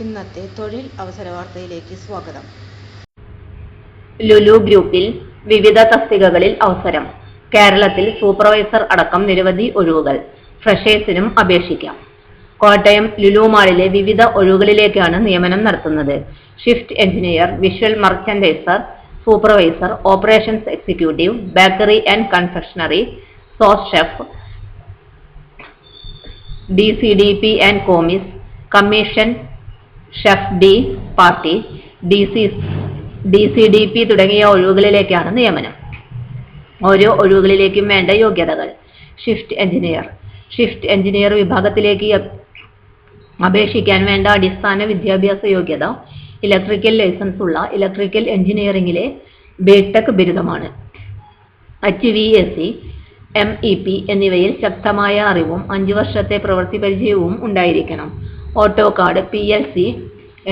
ഇന്നത്തെ തൊഴിൽ അവസര വാർത്തയിലേക്ക് സ്വാഗതം. ലുലു ഗ്രൂപ്പിൽ വിവിധ തസ്തികകളിൽ അവസരം. കേരളത്തിൽ സൂപ്പർവൈസർ അടക്കം നിരവധി ഒഴിവുകൾ. ഫ്രഷേഴ്സിനും അപേക്ഷിക്കാം. കോട്ടയം ലുലു മാളിലെ വിവിധ ഒഴിവുകളിലേക്കാണ് നിയമനം നടത്തുന്നത്. Shift engineer visual merchandiser supervisor operations executive bakery and confectionery sous chef D C D P and commis commission chef de partie D C D C D P തുടങ്ങിയ ഒഴിവുകളിലേക്കാണ് നിയമനം. ഓരോ ഒഴിവുകളിലേക്കും വേണ്ട യോഗ്യതകൾ. ഷിഫ്റ്റ് എഞ്ചിനീയർ ഷിഫ്റ്റ് എഞ്ചിനീയർ വിഭാഗത്തിലേക്ക് അപേക്ഷിക്കാൻ വേണ്ട അടിസ്ഥാന വിദ്യാഭ്യാസ യോഗ്യത ഇലക്ട്രിക്കൽ ലൈസൻസ് ഉള്ള ഇലക്ട്രിക്കൽ എഞ്ചിനീയറിംഗിലെ BTech ബിരുദമാണ്. H V S C M E P എന്നിവയിൽ ശക്തമായ അറിവും അഞ്ചു വർഷത്തെ പ്രവൃത്തി പരിചയവും ഉണ്ടായിരിക്കണം. AutoCAD P L C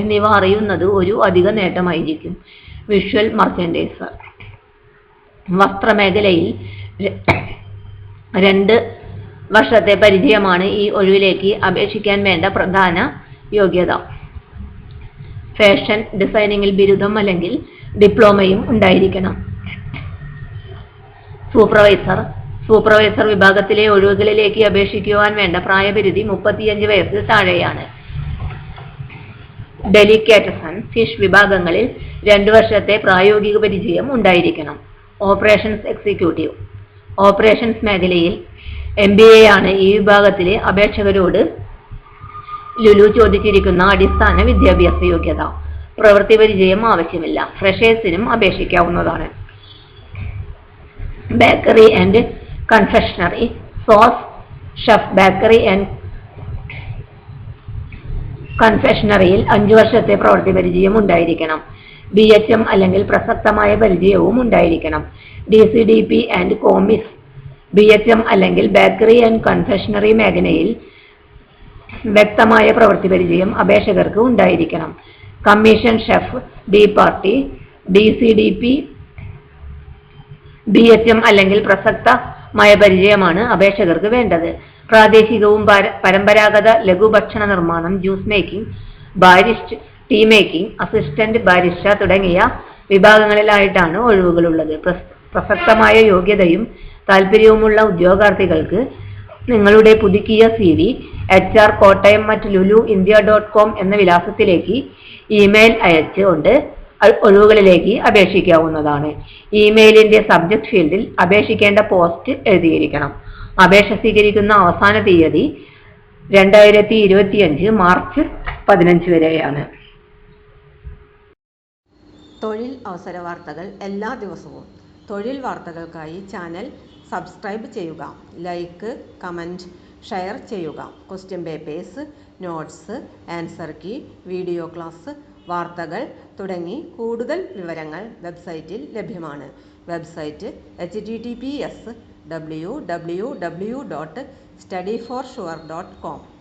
എന്നിവ അറിയുന്നത് ഒരു അധിക നേട്ടമായിരിക്കും. വിഷ്വൽ മർച്ചൻഡൈസർ വസ്ത്രമേഖലയിൽ രണ്ട് വർഷത്തെ പരിചയമാണ് ഈ ഒഴിവിലേക്ക് അപേക്ഷിക്കാൻ വേണ്ട പ്രധാന യോഗ്യത. ഫാഷൻ ഡിസൈനിങ്ങിൽ ബിരുദം അല്ലെങ്കിൽ ഡിപ്ലോമയും ഉണ്ടായിരിക്കണം. സൂപ്പർവൈസർ സൂപ്പർവൈസർ വിഭാഗത്തിലെ ഒഴിവുകളിലേക്ക് അപേക്ഷിക്കുവാൻ വേണ്ട പ്രായപരിധി മുപ്പത്തിയഞ്ച് വയസ്സിൽ താഴെയാണ്. ഡെലിക്കേറ്റസൺ ഫിഷ് വിഭാഗങ്ങളിൽ രണ്ടു വർഷത്തെ പ്രായോഗിക പരിചയം ഉണ്ടായിരിക്കണം. Operations executive. ഓപ്പറേഷൻസ് മേഖലയിൽ എം ബി എ ആണ് ഈ വിഭാഗത്തിലെ അപേക്ഷകരോട് ലുലു ചോദിച്ചിരിക്കുന്ന അടിസ്ഥാന വിദ്യാഭ്യാസ യോഗ്യത. പ്രവൃത്തി പരിചയം ആവശ്യമില്ല. ഫ്രഷേഴ്സിനും അപേക്ഷിക്കാവുന്നതാണ്. Bakery and confectionery sous chef bakery and കൺഫെഷണറിയിൽ അഞ്ചു വർഷത്തെ പ്രവൃത്തി പരിചയം ഉണ്ടായിരിക്കണം. ബി എച്ച് എം അല്ലെങ്കിൽ പ്രസക്തമായ പരിചയവും ഉണ്ടായിരിക്കണം. D C D P and commis B H M അല്ലെങ്കിൽ ബേക്കറി ആൻഡ് കൺഫെഷണറി മേഖലയിൽ വ്യക്തമായ പ്രവൃത്തി പരിചയം അപേക്ഷകർക്ക് ഉണ്ടായിരിക്കണം. Commission chef de partie D C D P B H M അല്ലെങ്കിൽ പ്രസക്തമായ പരിചയമാണ് അപേക്ഷകർക്ക് വേണ്ടത്. പ്രാദേശികവും പരമ്പരാഗത ലഘുഭക്ഷണ നിർമ്മാണം juice making barista tea making assistant barista തുടങ്ങിയ വിഭാഗങ്ങളിലായിട്ടാണ് ഒഴിവുകളുള്ളത്. പ്രസ്- പ്രസക്തമായ യോഗ്യതയും താല്പര്യവുമുള്ള ഉദ്യോഗാർത്ഥികൾക്ക് നിങ്ങളുടെ പുതുക്കിയ C V H R Kottayam മറ്റ് ലുലു ഇന്ത്യ ഡോട്ട് കോം എന്ന വിലാസത്തിലേക്ക് ഇമെയിൽ അയച്ചുകൊണ്ട് ഒഴിവുകളിലേക്ക് അപേക്ഷിക്കാവുന്നതാണ്. ഇമെയിലിന്റെ സബ്ജക്ട് ഫീൽഡിൽ അപേക്ഷിക്കേണ്ട പോസ്റ്റ് എഴുതിയിരിക്കണം. അപേക്ഷ സ്വീകരിക്കുന്ന അവസാന തീയതി രണ്ടായിരത്തി ഇരുപത്തിയഞ്ച് മാർച്ച് പതിനഞ്ച് വരെയാണ്. തൊഴിൽ അവസര വാർത്തകൾ എല്ലാ ദിവസവും. തൊഴിൽ വാർത്തകൾക്കായി ചാനൽ സബ്സ്ക്രൈബ് ചെയ്യുക. ലൈക്ക് കമന്റ് ഷെയർ ചെയ്യുക. Question papers notes answer key video class വാർത്തകൾ തുടങ്ങി കൂടുതൽ വിവരങ്ങൾ വെബ്സൈറ്റിൽ ലഭ്യമാണ്. Website H T T P S W W W dot study for sure dot com